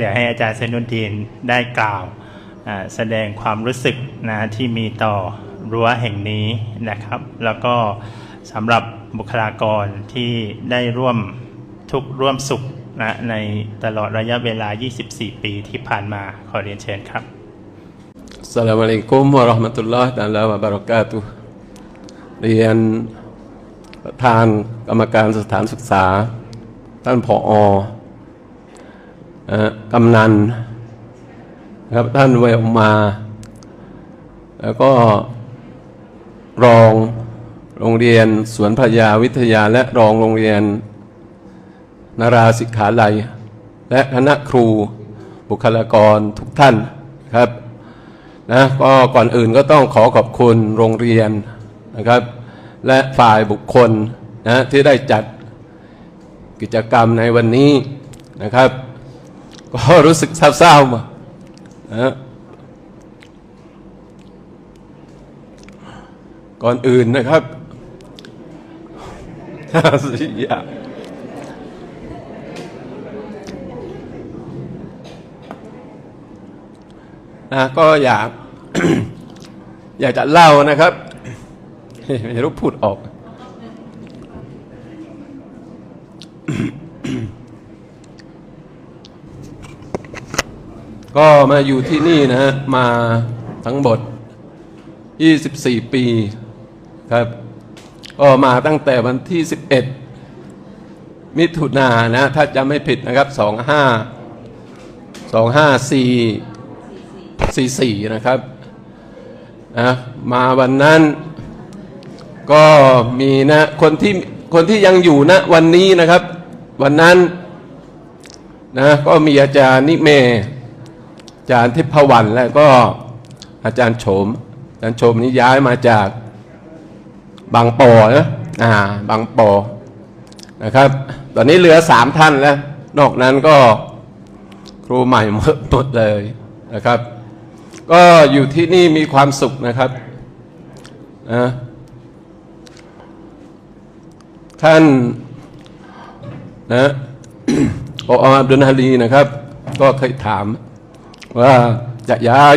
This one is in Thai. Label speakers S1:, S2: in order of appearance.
S1: เดี๋ยวให้อาจารย์เซนุนดีนได้กล่าวแสดงความรู้สึกนะที่มีต่อรั้วแห่งนี้นะครับ แล้วก็สำหรับบุคลากรที่ได้ร่วมทุกข์ร่วมสุขนะในตลอดระยะเวลา 24 ปีที่ผ่านมาขอเรียนเชิญครับ
S2: อัสลามอะลัยกุมวะราะห์มะตุลลอฮ์ตะอาลาวะบารอกาตุเรียนประธานกรรมการสถานศึกษา ท่านผออ กำนันครับท่านเวลมา แล้วก็รองโรงเรียนสวนพระยาวิทยาและรองโรงเรียนนาราสิกขาลัย และคณะครูบุคลากรทุกท่านครับนะก็ก่อนอื่นก็ต้องขอขอบคุณโรงเรียนนะครับ และฝ่ายบุคคลนะที่ได้จัดกิจกรรมในวันนี้นะครับ ก็รู้สึกเศร้าๆมาก่อนอื่นนะครับสิอยากนะก็อยากอยากจะเล่านะครับไม่รู้พูดออก ก็มาอยู่ที่นี่นะฮะมาทั้งหมด 24 ปีครับก็มาตั้งแต่วันที่ 11 มิถุนานะ ถ้าจำไม่ผิดนะครับ 25 25 4 44 นะครับนะมาวันนั้นก็มีนะคนที่คนที่ยังอยู่นะวันนี้นะครับ วันนั้นนะก็มีอาจารย์นิเม จารย์ทิพวรรณและก็อาจารย์โฉม อาจารย์โฉมนี่ย้ายมาจากบางปอนะอ่าบางปอนะครับ ตอนนี้เหลือสามท่านแล้ว นอกนั้นก็ครูใหม่หมดเลยนะครับ ก็อยู่ที่นี่มีความสุขนะครับนะท่านนะพออับดุลฮารีนะครับ ก็เคยถาม ว่าจะย้าย